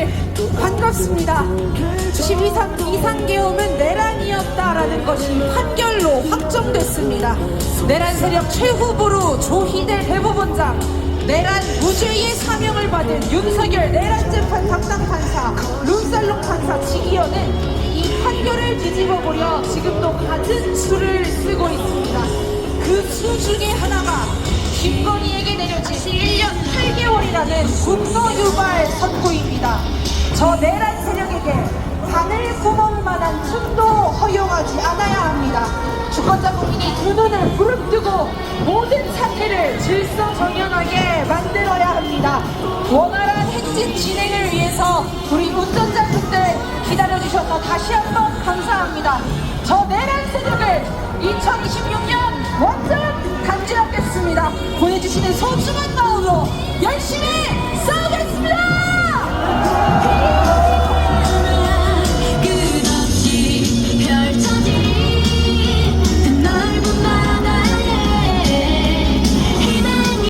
여러분들 반갑습니다. 12상 이상계엄은 내란이었다라는 것이 판결로 확정됐습니다. 내란 세력 최후보로 조희대 대법원장, 내란 무죄의 사명을 받은 윤석열 내란재판 담당 판사, 룬살롱 판사 지기현은 이 판결을 뒤집어 보려 지금도 같은 수를 쓰고 있습니다. 그 수 중에 하나가 김건희에게 내려진 1년 8개월이라는 분노 유발 선고입니다. 저 내란 세력에게 바늘 구멍 만한 틈도 허용하지 않아야 합니다. 주권자 국민이 두 눈을 부릅뜨고 모든 사태를 질서정연하게 만들어야 합니다. 원활한 행진 진행을 위해서 우리 운전자분들 기다려주셔서 다시 한번 감사합니다. 저 내란 세력을 2026년 완전 단죄하겠습니다. 보내주시는 소중한 마음으로 열심히